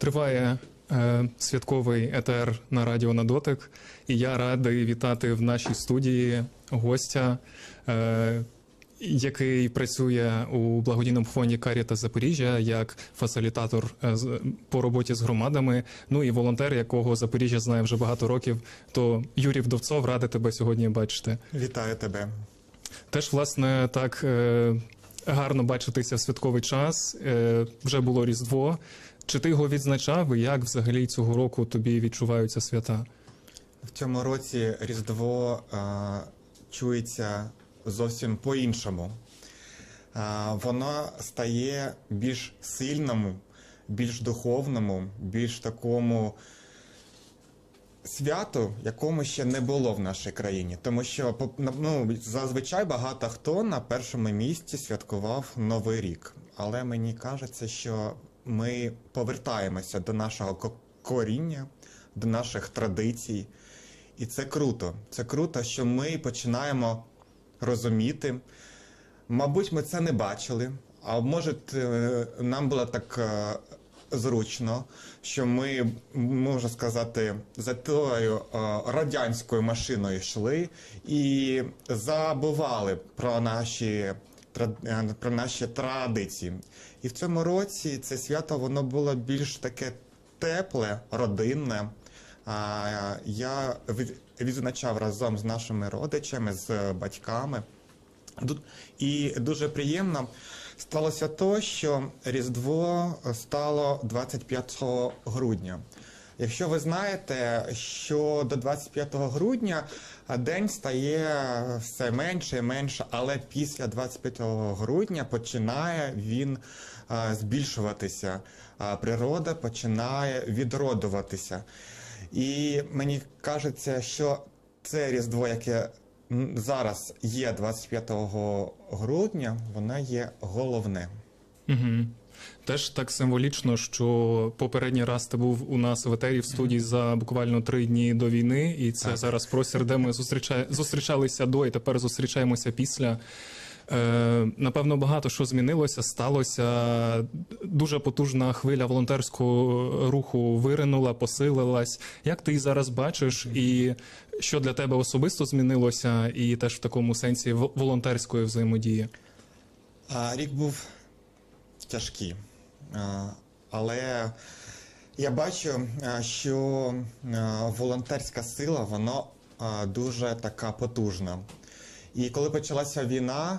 Триває е, святковий етер на радіо на дотик, і я радий вітати в нашій студії гостя, е, який працює у благодійному фонді Каріта Запоріжжя як фасилітатор е, по роботі з громадами. Ну і волонтер, якого Запоріжжя знає вже багато років. То Юрій Вдовцов радий тебе сьогодні бачити. Вітаю тебе. Теж, власне, так е, гарно бачитися в святковий час. Е, вже було Різдво. Чи ти його відзначав і як взагалі цього року тобі відчуваються свята? В цьому році Різдво е, чується зовсім по-іншому. Е, воно стає більш сильному, більш духовному, більш такому святу, якому ще не було в нашій країні. Тому що ну, зазвичай багато хто на першому місці святкував Новий рік. Але мені кажеться, що ми повертаємося до нашого ко- коріння, до наших традицій. І це круто. Це круто, що ми починаємо розуміти. Мабуть, ми це не бачили, а може, е, нам було так е, зручно, що ми, можна сказати, за тою е, радянською машиною йшли і забували про наші, е, про наші традиції. І в цьому році це свято воно було більш таке тепле, родинне. Я від- відзначав разом з нашими родичами, з батьками. І дуже приємно сталося то, що Різдво стало 25 грудня. Якщо ви знаєте, що до 25 грудня день стає все менше і менше, але після 25 грудня починає він збільшуватися. Природа починає відродуватися. І мені кажеться, що це Різдво, яке зараз є 25 грудня, вона є головне. Угу. Теж так символічно, що попередній раз ти був у нас в етері в студії за буквально три дні до війни, і це Так. зараз простір, де ми зустріча... зустрічалися до і тепер зустрічаємося після. Е, напевно, багато що змінилося, сталося. Дуже потужна хвиля волонтерського руху виринула, посилилась. Як ти зараз бачиш, і що для тебе особисто змінилося, і теж в такому сенсі волонтерської взаємодії? Рік був тяжкий, але я бачу, що волонтерська сила вона дуже така потужна. І коли почалася війна,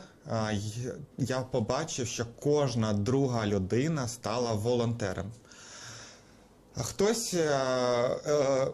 я побачив, що кожна друга людина стала волонтером. Хтось е, е,